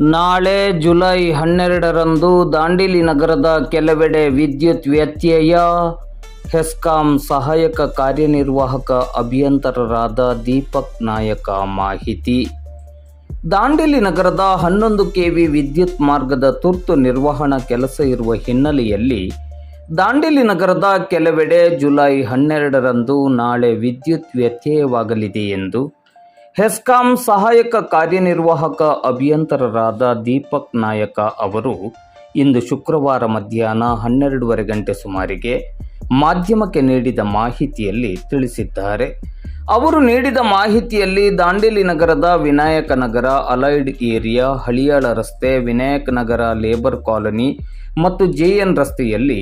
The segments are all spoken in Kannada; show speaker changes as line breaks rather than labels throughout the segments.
ನಾಳೆ ಜುಲೈ ಹನ್ನೆರಡರಂದು ದಾಂಡಿಲಿ ನಗರದ ಕೆಲವೆಡೆ ವಿದ್ಯುತ್ ವ್ಯತ್ಯಯ. ಹೆಸ್ಕಾಂ ಸಹಾಯಕ ಕಾರ್ಯನಿರ್ವಾಹಕ ಅಭಿಯಂತರರಾದ ದೀಪಕ್ ನಾಯಕ ಮಾಹಿತಿ. ದಾಂಡೇಲಿ ನಗರದ ಹನ್ನೊಂದು ಕೆವಿ ವಿದ್ಯುತ್ ಮಾರ್ಗದ ತುರ್ತು ನಿರ್ವಹಣಾ ಕೆಲಸ ಇರುವ ಹಿನ್ನೆಲೆಯಲ್ಲಿ ದಾಂಡೇಲಿ ನಗರದ ಕೆಲವೆಡೆ ಜುಲೈ ಹನ್ನೆರಡರಂದು ನಾಳೆ ವಿದ್ಯುತ್ ವ್ಯತ್ಯಯವಾಗಲಿದೆ ಎಂದು ಹೆಸ್ಕಾಂ ಸಹಾಯಕ ಕಾರ್ಯನಿರ್ವಾಹಕ ಅಭಿಯಂತರರಾದ ದೀಪಕ್ ನಾಯಕ ಅವರು ಇಂದು ಶುಕ್ರವಾರ ಮಧ್ಯಾಹ್ನ ಹನ್ನೆರಡೂವರೆ ಗಂಟೆ ಸುಮಾರಿಗೆ ಮಾಧ್ಯಮಕ್ಕೆ ನೀಡಿದ ಮಾಹಿತಿಯಲ್ಲಿ ತಿಳಿಸಿದ್ದಾರೆ. ಅವರು ನೀಡಿದ ಮಾಹಿತಿಯಲ್ಲಿ ದಾಂಡೇಲಿ ನಗರದ ವಿನಾಯಕ ನಗರ, ಅಲೈಡ್ ಏರಿಯಾ, ಹಳಿಯಾಳ ರಸ್ತೆ, ವಿನಾಯಕ ನಗರ ಲೇಬರ್ ಕಾಲೋನಿ ಮತ್ತು ಜೆಎನ್ ರಸ್ತೆಯಲ್ಲಿ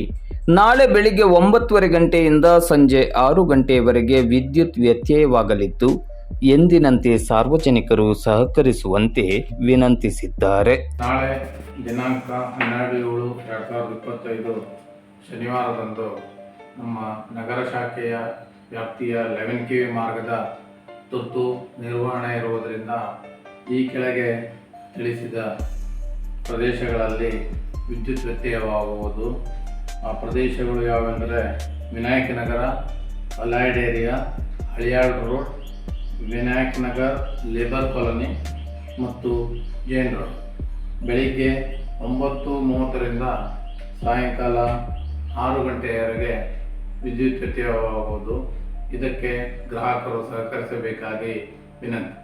ನಾಳೆ ಬೆಳಿಗ್ಗೆ ಒಂಬತ್ತುವರೆ ಗಂಟೆಯಿಂದ ಸಂಜೆ ಆರು ಗಂಟೆಯವರೆಗೆ ವಿದ್ಯುತ್ ವ್ಯತ್ಯಯವಾಗಲಿದ್ದು ಎಂದಿನಂತೆ ಸಾರ್ವಜನಿಕರು ಸಹಕರಿಸುವಂತೆ ವಿನಂತಿಸಿದ್ದಾರೆ.
ನಾಳೆ ದಿನಾಂಕ ಹನ್ನೆರಡು ಏಳು ಎರಡು ಸಾವಿರದ ಇಪ್ಪತ್ತೈದು ಶನಿವಾರದಂದು ನಮ್ಮ ನಗರ ಶಾಖೆಯ ವ್ಯಾಪ್ತಿಯ ಲೆವೆನ್ ಕೆ ಮಾರ್ಗದ ತುರ್ತು ನಿರ್ವಹಣೆ ಇರುವುದರಿಂದ ಈ ಕೆಳಗೆ ತಿಳಿಸಿದ ಪ್ರದೇಶಗಳಲ್ಲಿ ವಿದ್ಯುತ್ ವ್ಯತ್ಯಯವಾಗುವುದು. ಆ ಪ್ರದೇಶಗಳು ಯಾವೆಂದರೆ Vinayaka Nagar allied area, Haliyal road Vinayak Nagar, labour colony ಮತ್ತು ಜೈನ್ ರೋಡ್. ಬೆಳಿಗ್ಗೆ ಒಂಬತ್ತು ಮೂವತ್ತರಿಂದ ಸಾಯಂಕಾಲ ಆರು ಗಂಟೆಯವರೆಗೆ ವಿದ್ಯುತ್ ವ್ಯತ್ಯಯವಾಗುವುದು ಇದಕ್ಕೆ ಗ್ರಾಹಕರು ಸಹಕರಿಸಬೇಕಾಗಿ ವಿನಂತಿ.